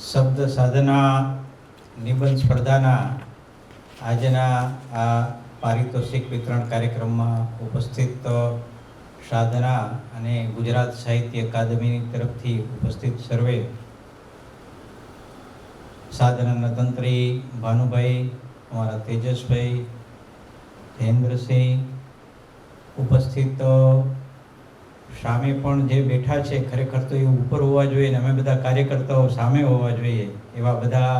શબ્દ સાધના, નિબંધ સ્પર્ધાના, આજના આ પારિતોષિક વિતરણ કાર્યક્રમમાં ઉપસ્થિત સાધના અને ગુજરાત સાહિત્ય અકાદમીની તરફથી ઉપસ્થિત સર્વે, સાધનાના તંત્રી ભાનુભાઈ, અમારા તેજસભાઈ ધેન્દ્રસિંહ ઉપસ્થિત સામે પણ જે બેઠા છે, ખરેખર તો એ ઉપર હોવા જોઈએ ને અમે બધા કાર્યકર્તાઓ સામે હોવા જોઈએ એવા બધા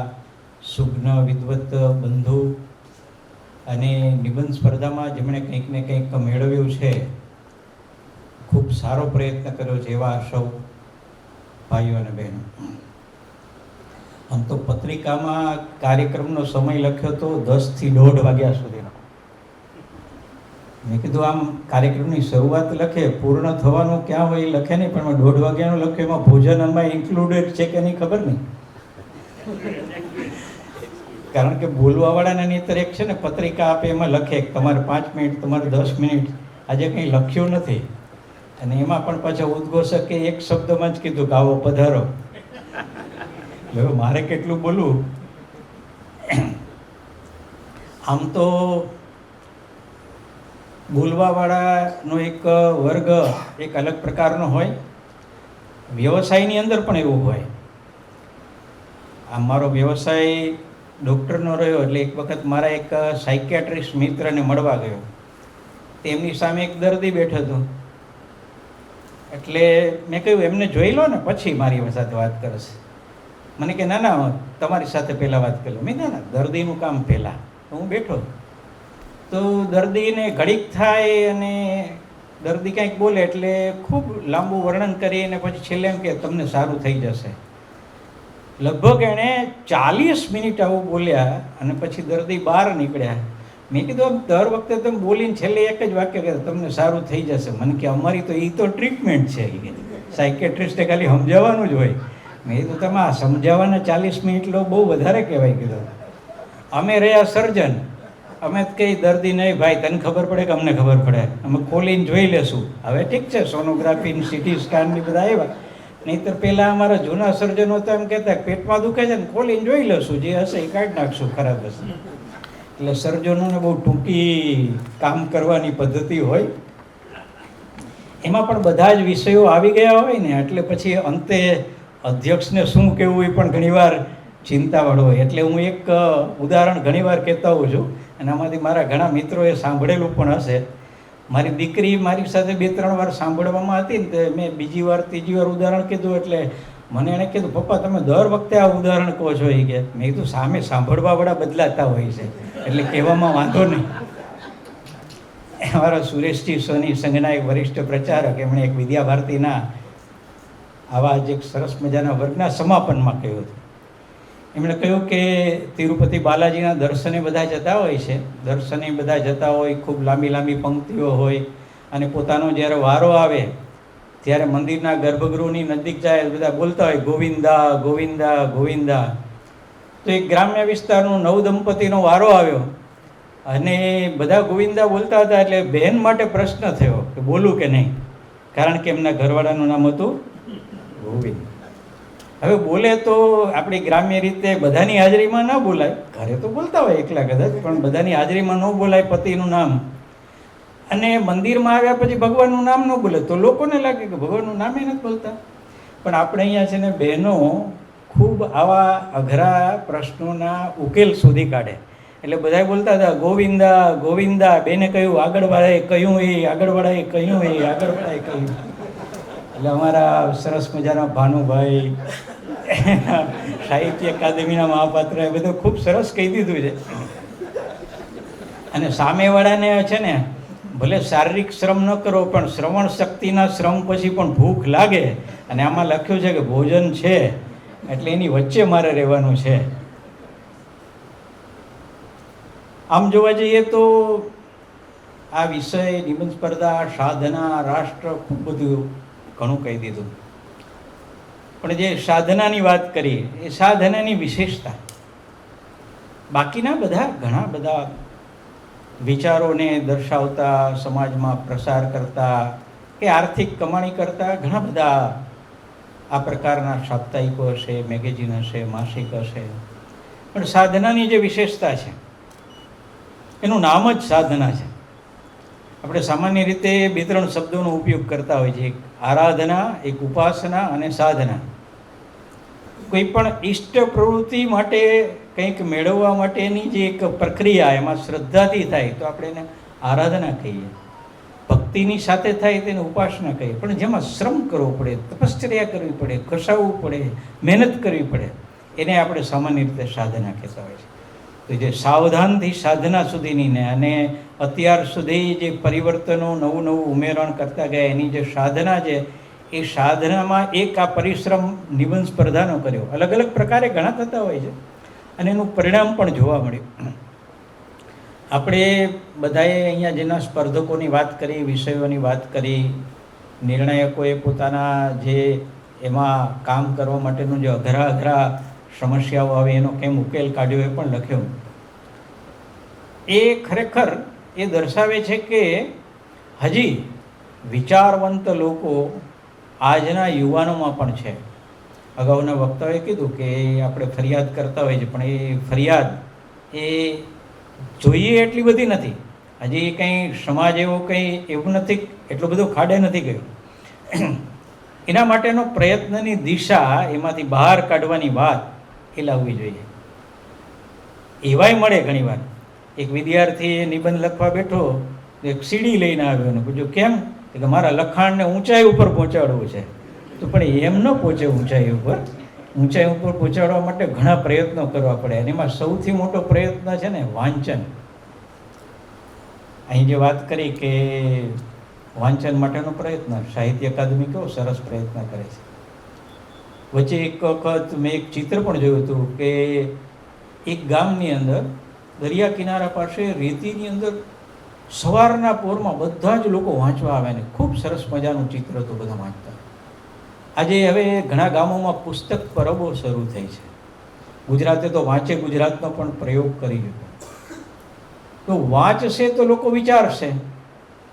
સુગ્ન વિદવત બંધુ અને નિબંધ સ્પર્ધામાં જેમણે કંઈક ને કંઈક મેળવ્યું છે, ખૂબ સારો પ્રયત્ન કર્યો છે એવા સૌ ભાઈઓ અને બહેનો. આમ તો પત્રિકામાં કાર્યક્રમનો સમય લખ્યો તો દસથી દોઢ વાગ્યા સુધીનો. મેં કીધું, આમ કાર્યક્રમની શરૂઆત લખે, પૂર્ણ થવાનું ક્યાં હોય એ લખે નહીં, પણ દોઢ વાગ્યાનું લખ્યું એમાં ભોજન અમારે ઇન્ક્લુડેડ છે કે નહીં ખબર નહીં? કારણ કે બોલવાવાળાના નીતર એક છે ને, પત્રિકા આપે, એમાં લખે તમારે પાંચ મિનિટ, તમારે દસ મિનિટ, આજે કંઈ લખ્યું નથી. અને એમાં પણ પાછા ઉદ્ઘોષકે એક શબ્દમાં જ કીધું આવો પધારો. હવે મારે કેટલું બોલવું? આમ તો બોલવાવાળાનો એક વર્ગ એક અલગ પ્રકારનો હોય. વ્યવસાયની અંદર પણ એવું હોય. આ મારો વ્યવસાય ડૉક્ટરનો રહ્યો એટલે એક વખત મારા એક સાયકિયાટ્રિસ્ટ મિત્રને મળવા ગયો. તેમની સામે એક દર્દી બેઠો હતો. એટલે મેં કહ્યું, એમને જોઈ લો ને, પછી મારી સાથે વાત કરશે. મને કે, ના ના તમારી સાથે પહેલાં વાત કરી મેં ના ના, દર્દીનું કામ પહેલાં. હું બેઠો. તો દર્દીને ઘડીક થાય અને દર્દી કંઈક બોલે એટલે ખૂબ લાંબુ વર્ણન કરી અને પછી છેલ્લે એમ કે તમને સારું થઈ જશે. લગભગ એણે ચાલીસ મિનિટ આવું બોલ્યા અને પછી દર્દી બહાર નીકળ્યા. મેં કીધું, આમ દર વખતે તમે બોલીને છેલ્લે એક જ વાક્ય કે તમને સારું થઈ જશે. મને કે, અમારી તો એ તો ટ્રીટમેન્ટ છે. સાયકેટ્રિસ્ટે ખાલી સમજાવવાનું જ હોય. મેં કીધું, તમે આ સમજાવવાના ચાલીસ મિનિટ લો, બહુ વધારે કહેવાય કીધું. અમે રહ્યા સર્જન. અમે કઈ દર્દી નહીં, ભાઈ, તને ખબર પડે કે અમને ખબર પડે. અમે ખોલીને જોઈ લેશું. હવે ઠીક છે, સોનોગ્રાફી સિટી સ્કેનની બધા આવ્યા. નહીંતર પહેલાં અમારા જૂના સર્જનો તો એમ કહેતા પેટમાં દુખે છે ને ખોલીને જોઈ લેશું, જે હશે એ કાઢી નાખશું, ખરાબ હશે. એટલે સર્જનોને બહુ ટૂંકી કામ કરવાની પદ્ધતિ હોય. એમાં પણ બધા જ વિષયો આવી ગયા હોય ને, એટલે પછી અંતે અધ્યક્ષને શું કહેવું એ પણ ઘણીવાર ચિંતાવાળો હોય. એટલે હું એક ઉદાહરણ ઘણીવાર કહેતા હોઉં છું. અને આમાંથી મારા ઘણા મિત્રોએ સાંભળેલું પણ હશે. મારી દીકરી મારી સાથે બે, ત્રણ વાર સાંભળવામાં હતી ને મેં બીજી વાર, ત્રીજી વાર ઉદાહરણ કીધું એટલે મને એણે કીધું, પપ્પા, તમે દર વખતે આ ઉદાહરણ કહો છો? એ કે, મેં કીધું, સામે સાંભળવાવાળા બદલાતા હોય છે. એટલે કહેવામાં વાંધો નહીં. અમારા સુરેશજી સોની સંઘના એક વરિષ્ઠ પ્રચારક, એમણે એક વિદ્યાભારતીના આવા જ એક સરસ મજાના વર્ગના સમાપનમાં કહ્યું હતું. એમણે કહ્યું કે તિરુપતિ બાલાજીના દર્શને બધા જતા હોય છે. દર્શને બધા જતા હોય, ખૂબ લાંબી લાંબી પંક્તિઓ હોય અને પોતાનો જ્યારે વારો આવે, ત્યારે મંદિરના ગર્ભગૃહની નજીક જાય, બધા બોલતા હોય, ગોવિંદા ગોવિંદા ગોવિંદા. તો એક ગ્રામ્ય વિસ્તારનો નવ દંપતીનો વારો આવ્યો અને બધા ગોવિંદા બોલતા હતા એટલે બહેન માટે પ્રશ્ન થયો કે બોલું કે નહીં? કારણ કે એમના ઘરવાળાનું નામ હતું ગોવિંદ. હવે બોલે તો આપણી ગ્રામ્ય રીતે બધાની હાજરીમાં ન બોલાય. ઘરે તો બોલતા હોય એકલા કદાચ, પણ બધાની હાજરીમાં ન બોલાય પતિનું નામ. અને મંદિરમાં આવ્યા પછી ભગવાનનું નામ ન બોલે તો લોકોને લાગે કે ભગવાનનું નામ એ નથી બોલતા. પણ આપણે અહીંયા છે ને બહેનો ખૂબ આવા અઘરા પ્રશ્નોના ઉકેલ શોધી કાઢે. એટલે બધા બોલતા હતા, ગોવિંદા ગોવિંદા. બેને કહ્યું, આગળવાળાએ કહ્યું એ, આગળવાળાએ કહ્યું એ, આગળવાળાએ કહ્યું. એટલે અમારા સરસ મજાના ભાનુભાઈ, સાહિત્ય અકાદમીના મહાપાત્ર, એ બધું ખૂબ સરસ કહી દીધું છે. અને સામેવાળાને છે ને, ભલે શારીરિક શ્રમ ન કરો, પણ શ્રવણ શક્તિના શ્રમ પછી પણ ભૂખ લાગે. અને આમાં લખ્યું છે કે ભોજન છે, એટલે એની વચ્ચે મારે રહેવાનું છે. આમ જોવા જઈએ તો આ વિષય, નિબંધ સ્પર્ધા, સાધના, રાષ્ટ્ર, ખૂબ બધું ઘણું કહી દીધું. પણ જે સાધનાની વાત કરીએ, એ સાધનાની વિશેષતા. બાકીના બધા ઘણા બધા વિચારોને દર્શાવતા, સમાજમાં પ્રસાર કરતા, કે આર્થિક કમાણી કરતા ઘણા બધા આ પ્રકારના સાપ્તાહિકો હશે, મેગેઝિન હશે, માસિક હશે. પણ સાધનાની જે વિશેષતા છે, એનું નામ જ સાધના છે. આપણે સામાન્ય રીતે બે ત્રણ શબ્દોનો ઉપયોગ કરતા હોઈએ છે. એક આરાધના, એક ઉપાસના અને સાધના. કોઈ પણ ઈષ્ટ પ્રવૃત્તિ માટે કંઈક મેળવવા માટેની જે એક પ્રક્રિયા એમાં શ્રદ્ધાથી થાય, તો આપણે એને આરાધના કહીએ. ભક્તિની સાથે થાય તેને ઉપાસના કહીએ. પણ જેમાં શ્રમ કરવો પડે, તપશ્ચર્યા કરવી પડે, ઘસાવવું પડે, મહેનત કરવી પડે, એને આપણે સામાન્ય રીતે સાધના કહેતા હોય છે. તો જે સાવધાનથી સાધના સુધીની ને અને અત્યાર સુધી જે પરિવર્તનો નવું નવું ઉમેરણ કરતા ગયા, એની જે સાધના છે, એ સાધનામાં એક આ પરિશ્રમ નિબંધ સ્પર્ધાનો કર્યો. અલગ અલગ પ્રકારે ઘણા થતા હોય છે અને એનું પરિણામ પણ જોવા મળ્યું. આપણે બધાએ અહીંયા જેના સ્પર્ધકોની વાત કરી, વિષયોની વાત કરી, નિર્ણાયકોએ પોતાના જે એમાં કામ કરવા માટેનું જે અઘરા અઘરા સમસ્યાઓ આવે, એનો કેમ ઉકેલ કાઢ્યો એ પણ લખ્યો. એ ખરેખર એ દર્શાવે છે કે હજી વિચારવંત લોકો આજના યુવાનોમાં પણ છે. અગાઉના વક્તાએ કીધું કે આપણે ફરિયાદ કરતા હોઈએ છીએ પણ એ ફરિયાદ એ જોઈએ એટલી બધી નથી. હજી કંઈ સમાજ એવો કંઈ એવું નથી, એટલું બધું ખાડે નથી ગયું. એના માટેનો પ્રયત્નની દિશા એમાંથી બહાર કાઢવાની વાત એ જોઈએ. એવાય મળે ઘણીવાર. એક વિદ્યાર્થી નિબંધ લખવા બેઠો, એક સીડી લઈને આવ્યો અને પૂછ્યું, કેમ? કે મારા લખાણને ઊંચાઈ ઉપર પહોંચાડવું છે. તો પણ એમ ન પહોંચે ઊંચાઈ ઉપર. ઊંચાઈ ઉપર પહોંચાડવા માટે ઘણા પ્રયત્નો કરવા પડે અને એમાં સૌથી મોટો પ્રયત્ન છે ને વાંચન. અહીં જે વાત કરી કે વાંચન માટેનો પ્રયત્ન, સાહિત્ય અકાદમી કેવો સરસ પ્રયત્ન કરે છે. વચ્ચે એક વખત મેં એક ચિત્ર પણ જોયું હતું કે એક ગામની અંદર, દરિયા કિનારા પાસે રેતીની અંદર સવારના પોરમાં બધા જ લોકો વાંચવા આવે ને ખૂબ સરસ મજાનું ચિત્ર હતું બધા વાંચતા. આજે હવે ઘણા ગામોમાં પુસ્તક પરબો શરૂ થઈ છે. ગુજરાતે તો વાંચે ગુજરાતનો પણ પ્રયોગ કરી લીધો. તો વાંચશે તો લોકો વિચારશે.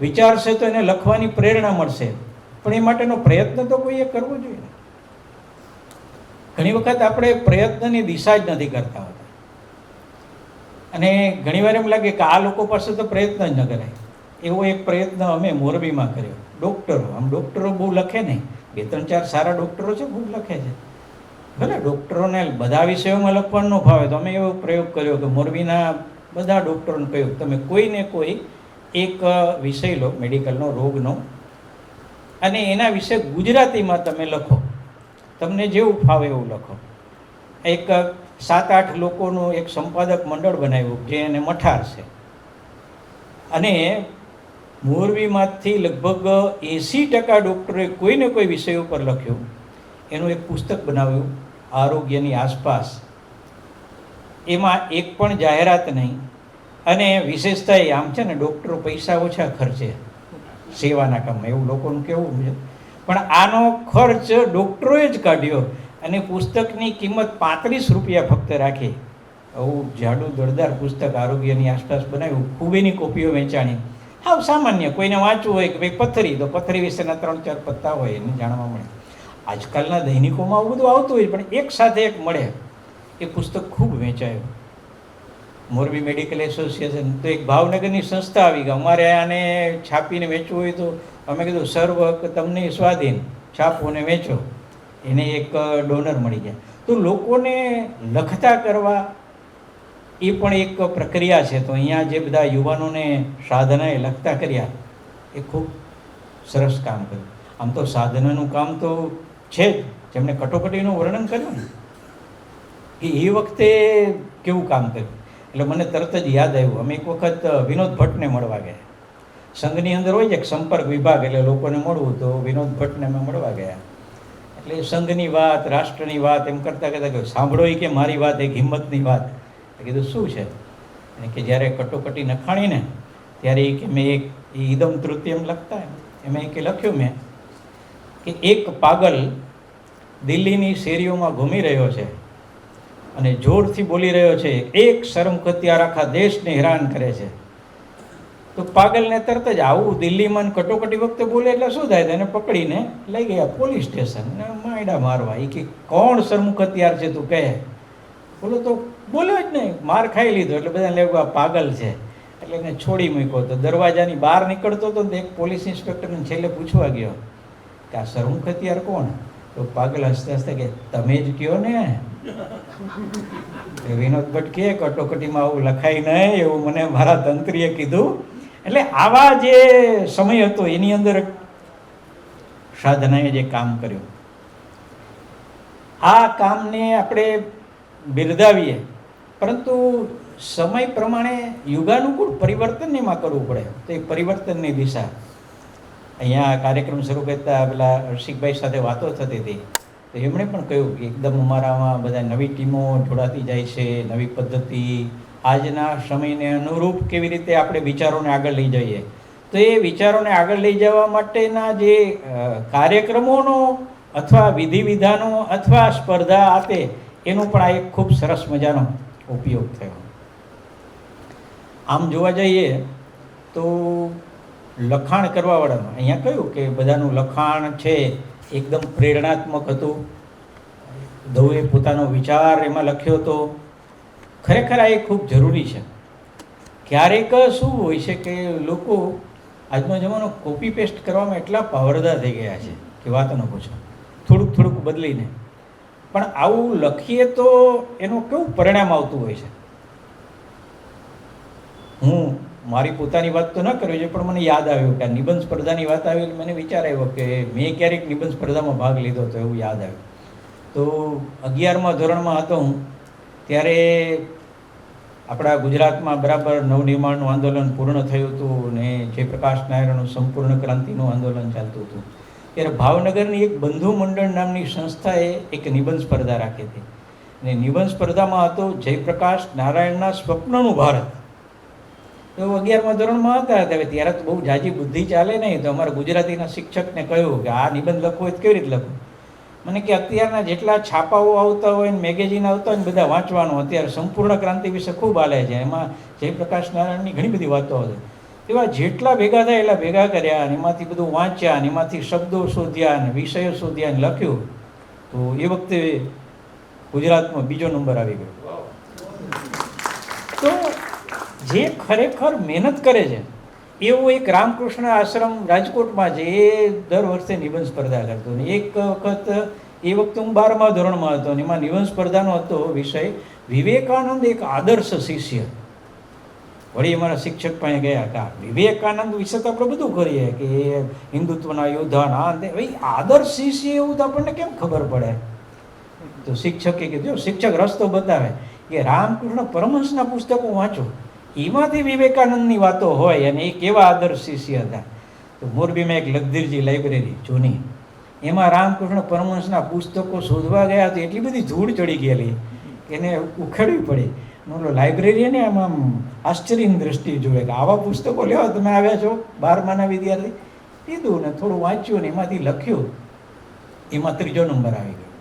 વિચારશે તો એને લખવાની પ્રેરણા મળશે. પણ એ માટેનો પ્રયત્ન તો કોઈએ કરવો જોઈએ. ઘણી વખત આપણે પ્રયત્નની દિશા જ નથી કરતા હોતા. અને ઘણીવાર એમ લાગે કે આ લોકો પાસે તો પ્રયત્ન જ ન કરાય. એવો એક પ્રયત્ન અમે મોરબીમાં કર્યો. ડૉક્ટરો, આમ ડૉક્ટરો બહુ લખે નહીં. બે, ત્રણ, ચાર સારા ડૉક્ટરો છે, બહુ લખે છે. ભલે ડૉક્ટરોને બધા વિષયોમાં લખવાનું ન ફાવે તો અમે એવો પ્રયોગ કર્યો કે મોરબીના બધા ડૉક્ટરોને કહ્યું, તમે કોઈને કોઈ એક વિષય લો, મેડિકલનો, રોગનો. અને એના વિશે ગુજરાતીમાં તમે લખો. તમને જેવું ફાવે એવું લખો. એક સાત આઠ લોકોનું એક સંપાદક મંડળ બનાવ્યું જે એને મઠાર છે. અને મોરબીમાંથી લગભગ એંસી ટકા ડૉક્ટરે કોઈને કોઈ વિષય ઉપર લખ્યું. એનું એક પુસ્તક બનાવ્યું, આરોગ્યની આસપાસ. એમાં એક પણ જાહેરાત નહીં. અને વિશેષતા એ આમ છે ને, ડૉક્ટરો પૈસા ઓછા ખર્ચે. સેવાના કામમાં, એવું લોકોનું કેવું છે પણ આનો ખર્ચ ડૉક્ટરોએ જ કાઢ્યો અને પુસ્તકની કિંમત પાંત્રીસ રૂપિયા ફક્ત રાખી. આવું જાડું દળદાર પુસ્તક આરોગ્યની આસપાસ બનાવ્યું, ખૂબ એની કોપીઓ વેચાણી. હાવ સામાન્ય, કોઈને વાંચવું હોય કે ભાઈ પથ્થરી તો પથ્થરી વિશેના ત્રણ ચાર પત્તા હોય એને જાણવા મળે. આજકાલના દૈનિકોમાં આવું બધું આવતું હોય, પણ એક સાથે એક મળે. એ પુસ્તક ખૂબ વેચાયું. મોરબી મેડિકલ એસોસિએશન, તો એક ભાવનગરની સંસ્થા આવી ગઈ. અમારે આને છાપીને વેચવું હોય તો અમે કીધું, સર્વ તમને સ્વાધીન. છાપો ને વેચો. એને એક ડોનર મળી જાય તો લોકોને લખતા કરવા એ પણ એક પ્રક્રિયા છે. તો અહીંયા જે બધા યુવાનોને સાધનાએ લખતા કર્યા, એ ખૂબ સરસ કામ કર્યું. આમ તો સાધનાનું કામ તો છે જ. જેમણે કટોકટીનું વર્ણન કર્યું ને કે એ વખતે કેવું કામ કર્યું? એટલે મને તરત જ યાદ આવ્યું. અમે એક વખત વિનોદ ભટ્ટને મળવા ગયા. સંઘની અંદર હોય છે સંપર્ક વિભાગ એટલે લોકોને મળવું તો વિનોદ ભટ્ટને અમે મળવા ગયા. એટલે સંઘની વાત, રાષ્ટ્રની વાત એમ કરતાં કરતાં સાંભળો એ કે મારી વાત એક હિંમતની વાત. કીધું, શું છે? અને કે જ્યારે કટોકટી નખાણી ને, ત્યારે એ કે મેં એક ઈદમ તૃતીયમ લખતા એમાં. એ કે લખ્યું મેં કે એક પાગલ દિલ્હીની શેરીઓમાં ઘૂમી રહ્યો છે અને જોરથી બોલી રહ્યો છે, એક શરમ કત્યાર આખા દેશને હેરાન કરે છે. તો પાગલને તરત જ આવું દિલ્હીમાં કટોકટી વખતે બોલે એટલે શું થાય? તેને પકડીને લઈ ગયા પોલીસ સ્ટેશન ને માયડા મારવા. એ કે, કોણ સરમુખ હથિયાર છે તું કહે? બોલો તો બોલ્યો જ નહીં. માર ખાઈ લીધો. એટલે બધા લેવું આ પાગલ છે. એટલે એને છોડી મૂક્યો. તો દરવાજાની બહાર નીકળતો હતો એક પોલીસ ઇન્સ્પેક્ટરને છેલ્લે પૂછવા ગયો કે, આ સરમુખ હથિયાર કોણ? તો પાગલ હસતે હસતે કે, તમે જ કયો ને. વિનોદ ભટ્ટ કે, કટોકટીમાં આવું લખાય નહીં એવું મને મારા તંત્રીએ કીધું. એટલે આવા જે સમય હતો, એની અંદર સાધનાએ જે કામ કર્યું. આ કામને આપણે બિરદાવીએ, પરંતુ સમય પ્રમાણે યુગાનુકૂળ પરિવર્તન એમાં કરવું પડે. તો એ પરિવર્તનની દિશા. અહીંયા કાર્યક્રમ શરૂ કરતા પેલા હર્ષિકભાઈ સાથે વાતો થતી હતી. તો એમણે પણ કહ્યું કે એકદમ અમારામાં બધા નવી ટીમો જોડાતી જાય છે, નવી પદ્ધતિ આજના સમયને અનુરૂપ કેવી રીતે આપણે વિચારોને આગળ લઈ જઈએ? તો એ વિચારોને આગળ લઈ જવા માટેના જે કાર્યક્રમોનો અથવા વિધિ વિધાનો અથવા સ્પર્ધા આપે, એનો પણ આ એક ખૂબ સરસ મજાનો ઉપયોગ થયો. આમ જોવા જઈએ તો લખાણ કરવાવાળાનું અહીંયા કહ્યું કે બધાનું લખાણ છે, એકદમ પ્રેરણાત્મક હતું. દવે પોતાનો વિચાર એમાં લખ્યો હતો ખરેખર આ એ ખૂબ જરૂરી છે. ક્યારેક શું હોય છે કે લોકો આજનો જમાનો કોપી પેસ્ટ કરવામાં એટલા પાવરદાર થઈ ગયા છે કે વાત ન પૂછો. થોડુંક થોડુંક બદલીને. પણ આવું લખીએ તો એનું કેવું પરિણામ આવતું હોય છે? હું મારી પોતાની વાત તો ન કરવી જોઈએ, પણ મને યાદ આવ્યું કે આ નિબંધ સ્પર્ધાની વાત આવી મને વિચાર આવ્યો કે મેં ક્યારેક નિબંધ સ્પર્ધામાં ભાગ લીધો હતો એવું યાદ આવ્યું. તો અગિયારમા ધોરણમાં હતો હું. ત્યારે આપણા ગુજરાતમાં બરાબર નવનિર્માણનું આંદોલન પૂર્ણ થયું હતું ને જયપ્રકાશ નારાયણનું સંપૂર્ણ ક્રાંતિનું આંદોલન ચાલતું હતું. ત્યારે ભાવનગરની એક બંધુ મંડળ નામની સંસ્થાએ એક નિબંધ સ્પર્ધા રાખી હતી. અને નિબંધ સ્પર્ધામાં હતો જયપ્રકાશ નારાયણના સ્વપ્નનું ભારત. તો અગિયારમા ધોરણમાં હતા, ત્યારે ત્યારે તો બહુ જાજી બુદ્ધિ ચાલે નહીં. તો અમારા ગુજરાતીના શિક્ષકને કહ્યું કે આ નિબંધ લખવો હોય તો કેવી રીતે લખવું? મને કે અત્યારના જેટલા છાપાઓ આવતા હોય ને મેગેઝિન આવતા હોય ને બધા વાંચવાનું અત્યારે સંપૂર્ણ ક્રાંતિ વિશે ખૂબ હાલે છે. એમાં જયપ્રકાશ નારાયણની ઘણી બધી વાતો હતી એવા જેટલા ભેગા થાય એટલા ભેગા કર્યા અને એમાંથી બધું વાંચ્યા અને એમાંથી શબ્દો શોધ્યા અને વિષયો શોધ્યા અને લખ્યું તો એ વખતે ગુજરાતમાં બીજો નંબર આવી ગયો. તો જે ખરેખર મહેનત કરે છે એવો એક રામકૃષ્ણ આશ્રમ રાજકોટમાં છે, એ દર વર્ષે નિબંધ સ્પર્ધા કરતો ને. એક વખત, એ વખતે હું બારમા ધોરણમાં હતો અને એમાં નિબંધ સ્પર્ધાનો હતો વિષય. વિવેકાનંદ એક આદર્શ શિષ્ય. વળી અમારા શિક્ષક પાસે ગયા હતા. વિવેકાનંદ વિશે તો આપણે બધું કરીએ કે એ હિન્દુત્વના યોદ્ધા ના ભાઈ, આદર્શ શિષ્ય એવું તો આપણને કેમ ખબર પડે? તો શિક્ષકે કીધું શિક્ષક રસ્તો બતાવે કે રામકૃષ્ણ પરમહંસના પુસ્તકો વાંચો. એમાંથી વિવેકાનંદની વાતો હોય અને એ કેવા આદર્શ શિષ્ય હતા? તો મોરબીમાં એક લગધીરજી લાઇબ્રેરી, જૂની. એમાં રામકૃષ્ણ પરમહંસના પુસ્તકો શોધવા ગયા તો એટલી બધી ધૂળ ચડી ગયેલી. એને ઉખેડવી પડી. ઓલો લાઇબ્રેરીને આમ આમ આશ્ચર્યની દ્રષ્ટિ જોવે કે આવા પુસ્તકો લેવા તમે આવ્યા છો, બારમાના વિદ્યાર્થી. કીધું ને થોડું વાંચ્યું ને એમાંથી લખ્યું. એમાં ત્રીજો નંબર આવી ગયો.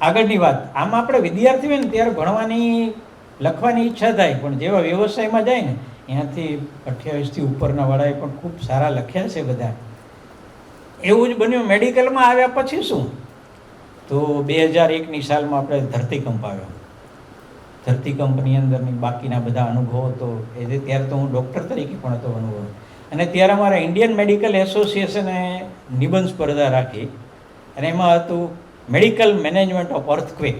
આગળની વાત, આમ આપણે વિદ્યાર્થી હોય ને ત્યારે ભણવાની લખવાની ઈચ્છા થાય, પણ જેવા વ્યવસાયમાં જાય ને ત્યાંથી અઠ્યાવીસથી ઉપરના વાળાએ પણ ખૂબ સારા લખ્યા છે બધા. એવું જ બન્યું. મેડિકલમાં આવ્યા પછી શું? તો બે હજાર એકની સાલમાં આપણે ધરતીકંપ આવ્યો. ધરતીકંપની અંદરની બાકીના બધા અનુભવો તો એ ત્યારે તો હું ડૉક્ટર તરીકે પણ હતો અનુભવ. અને ત્યારે અમારા ઇન્ડિયન મેડિકલ એસોસિએશને નિબંધ સ્પર્ધા રાખી, અને એમાં હતું મેડિકલ મેનેજમેન્ટ ઓફ અર્થક્વેક.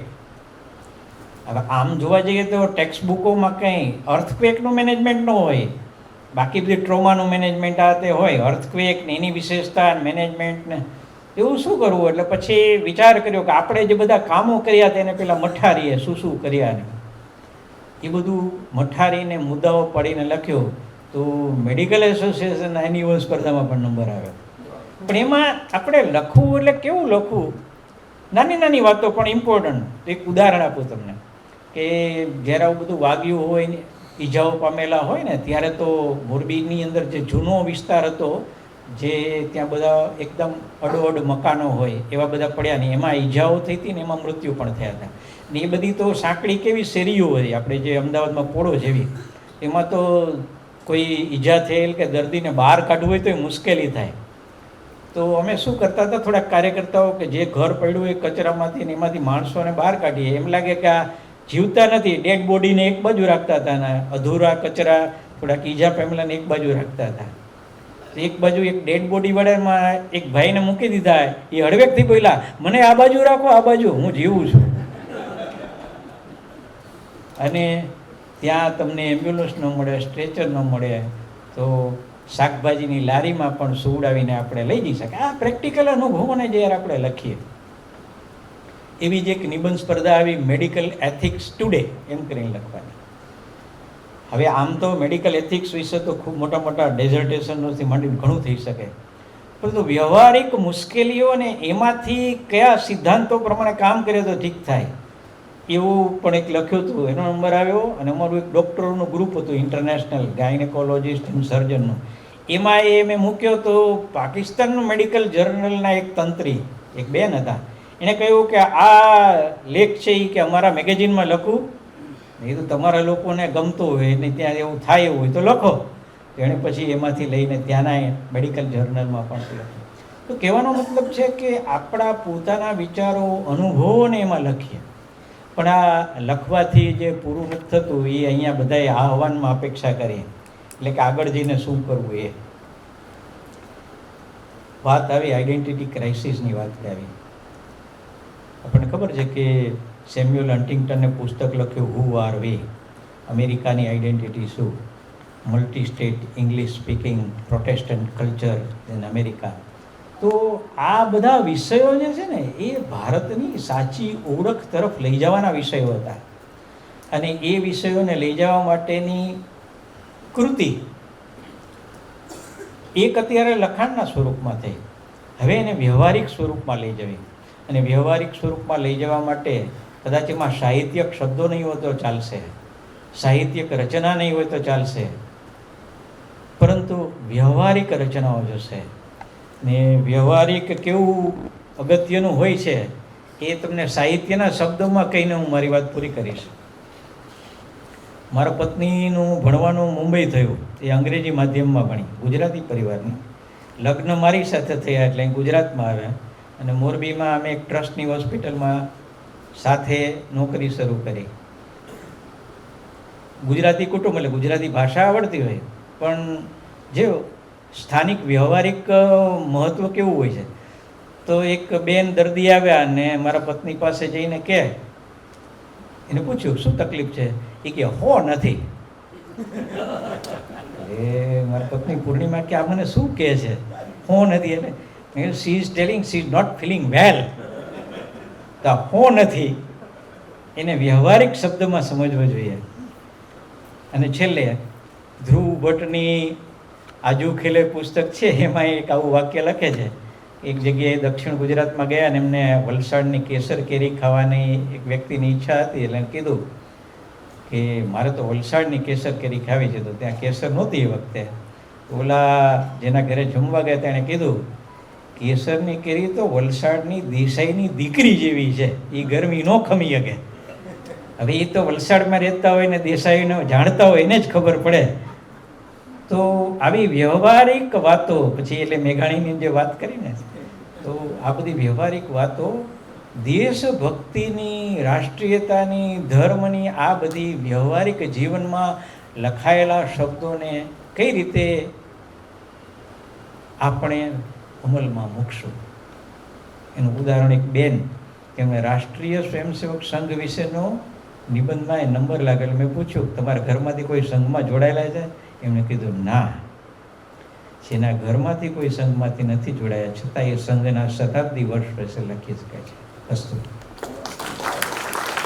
હવે આમ જોવા જઈએ તો ટેક્સ્ટ બુકોમાં કંઈ અર્થક્વેકનું મેનેજમેન્ટ ન હોય, બાકી બધી ટ્રોમાનું મેનેજમેન્ટ આ તે હોય અર્થક્વેક ને એની વિશેષતા મેનેજમેન્ટ ને, એવું શું કરવું? એટલે પછી વિચાર કર્યો કે આપણે જે બધા કામો કર્યા તેને પેલા મઠારીએ, શું શું કર્યા ને? એ બધું મઠારીને મુદ્દાઓ પડીને લખ્યો તો મેડિકલ એસોસિએશન એન્યુઅલ સ્પર્ધામાં પણ નંબર આવ્યો. પણ એમાં આપણે લખવું એટલે કેવું લખવું? નાની નાની વાતો પણ ઇમ્પોર્ટન્ટ એક ઉદાહરણ આપું તમને. કે જ્યારે આવું બધું વાગ્યું હોય ને, ઈજાઓ પામેલા હોય ને, ત્યારે તો મોરબીની અંદર જે જૂનો વિસ્તાર હતો, જે ત્યાં બધા એકદમ અડોઅડ મકાનો હોય, એવા બધા પડ્યા ને, એમાં ઈજાઓ થઈ હતી ને, એમાં મૃત્યુ પણ થયા હતા. ને એ બધી તો સાંકડી કેવી શેરીઓ હોય આપણે જે અમદાવાદમાં પોળો જેવી. એમાં તો કોઈ ઈજા થયેલ કે દર્દીને બહાર કાઢવું હોય તો એ મુશ્કેલી થાય. તો અમે શું કરતા હતા, થોડાક કાર્યકર્તાઓ કે જે ઘર પડ્યું હોય કચરામાંથી ને એમાંથી માણસોને બહાર કાઢીએ. એમ લાગે કે આ જીવતા નથી ડેડ બોડીને એક બાજુ રાખતા હતા ને અધૂરા કચરા, થોડાક ઈજા પામેલાને એક બાજુ રાખતા હતા. એક બાજુ એક ડેડ બોડી વાળામાં એક ભાઈને મૂકી દીધા, એ હળવેકથી પહેલા મને આ બાજુ રાખો, આ બાજુ હું જીવું છું. અને ત્યાં તમને એમ્બ્યુલન્સ ન મળે, સ્ટ્રેચર ન મળે, તો શાકભાજીની લારીમાં પણ સુવડાવીને આપણે લઈ જઈ શકાય. આ પ્રેક્ટિકલ અનુભવોને જ્યારે આપણે લખીએ. એવી જ એક નિબંધ સ્પર્ધા આવી મેડિકલ એથિક્સ ટુડે એમ કરીને લખવાની. હવે આમ તો મેડિકલ એથિક્સ વિશે તો ખૂબ મોટા મોટા ડેઝર્ટેશનોથી માંડીને ઘણું થઈ શકે. પરંતુ વ્યવહારિક મુશ્કેલીઓ અને એમાંથી કયા સિદ્ધાંતો પ્રમાણે કામ કરે તો ઠીક થાય? એવું પણ એક લખ્યું હતું. એનો નંબર આવ્યો અને અમારું એક ડૉક્ટરોનું ગ્રુપ હતું ઇન્ટરનેશનલ ગાયનેકોલોજિસ્ટ એન્ડ સર્જનનું એમાં એ મેં મૂક્યો તો પાકિસ્તાનનું મેડિકલ જર્નલના એક તંત્રી, એક બેન હતા એણે કહ્યું કે આ લેખ છે એ કે અમારા મેગેઝિનમાં લખું. એ તો તમારા લોકોને ગમતું હોય ને ત્યાં એવું થાય એવું હોય તો લખો. એણે પછી એમાંથી લઈને ત્યાંના મેડિકલ જર્નલમાં પણ લખ્યું. તો કહેવાનો મતલબ છે કે આપણા પોતાના વિચારો, અનુભવોને એમાં લખીએ. પણ આ લખવાથી જે પૂરું થતું એ અહીંયા બધાએ આ આહવાનમાં અપેક્ષા કરીએ. એટલે કે આગળ જઈને શું કરવું એ. વાત આવી આઈડેન્ટિટી ક્રાઇસિસની વાત આવી આપણને ખબર છે કે સેમ્યુઅલ હન્ટિંગ્ટને પુસ્તક લખ્યું હુ આર વે અમેરિકાની આઈડેન્ટિટી શું? Multi state English speaking, Protestant culture in America. તો આ બધા વિષયો જે છે ને, એ ભારતની સાચી ઓળખ તરફ લઈ જવાના વિષયો હતા. અને એ વિષયોને લઈ જવા માટેની કૃતિ એક અત્યારે લખાણના સ્વરૂપમાં થઈ. હવે એને વ્યવહારિક સ્વરૂપમાં લઈ જવી. અને વ્યવહારિક સ્વરૂપમાં લઈ જવા માટે કદાચ એમાં સાહિત્યક શબ્દો નહીં હોય તો ચાલશે. સાહિત્યક રચના નહીં હોય તો ચાલશે. પરંતુ વ્યવહારિક રચનાઓ જોશે. ને વ્યવહારિક કેવું અગત્યનું હોય છે, એ તમને સાહિત્યના શબ્દોમાં કહીને હું મારી વાત પૂરી કરીશ. મારા પત્નીનું ભણવાનું મુંબઈ થયું, એ અંગ્રેજી માધ્યમમાં ભણી, ગુજરાતી પરિવારની. લગ્ન મારી સાથે થયા એટલે ગુજરાતમાં આવ્યા અને મોરબીમાં અમે એક ટ્રસ્ટની હોસ્પિટલમાં સાથે નોકરી શરૂ કરી. ગુજરાતી કુટુંબ એટલે ગુજરાતી ભાષા આવડતી હોય, પણ જે સ્થાનિક વ્યવહારિક મહત્ત્વ કેવું હોય છે? તો એક બેન દર્દી આવ્યા અને મારા પત્ની પાસે જઈને કહે, એને પૂછ્યું, શું તકલીફ છે? એ કે હો, નથી. એ મારા પત્ની પૂર્ણિમા કે, આ મને શું કહે છે? હો, નથી. એટલે she is telling she is not feeling well તો હો નથી. એને વ્યવહારિક શબ્દમાં સમજવો જોઈએ. અને છેલ્લે, ધ્રુવ ભટ્ટની આજુ ખેલે પુસ્તક છે, એમાં એક આવું વાક્ય લખે છે. એક જગ્યાએ દક્ષિણ ગુજરાતમાં ગયા અને એમને વલસાડની કેસર કેરી ખાવાની એક વ્યક્તિની ઈચ્છા હતી. એટલે કીધું કે, મારે તો વલસાડની કેસર કેરી ખાવી છે. તો ત્યાં કેસર નહોતી એ વખતે. ઓલા જેના ઘરે જમવા ગયા તેણે કીધું કેસરની કેરી તો વલસાડની દેસાઈની દીકરી જેવી છે. એ ગરમી ન ખમી શકે. હવે એ તો વલસાડમાં રહેતા હોય ને દેસાઈને જાણતા હોય એને જ ખબર પડે. તો આવી વ્યવહારિક વાતો, પછી એટલે મેઘાણીની જે વાત કરીને તો આ બધી વ્યવહારિક વાતો દેશભક્તિની, રાષ્ટ્રીયતાની, ધર્મની આ બધી વ્યવહારિક જીવનમાં લખાયેલા શબ્દોને કઈ રીતે આપણે અમલમાં મૂકશું. એનું ઉદાહરણ એક બેન એમણે રાષ્ટ્રીય સ્વયંસેવક સંઘ વિશેનો નિબંધમાં એ નંબર લાગેલો. મેં પૂછ્યું, તમારા ઘરમાંથી કોઈ સંઘમાં જોડાયેલા છે? એમણે કીધું, ના. જેના ઘરમાંથી કોઈ સંઘમાંથી નથી જોડાયા, છતાં એ સંઘના શતાબ્દી વર્ષ વિશે લખી શકાય છે. અસ્તુ.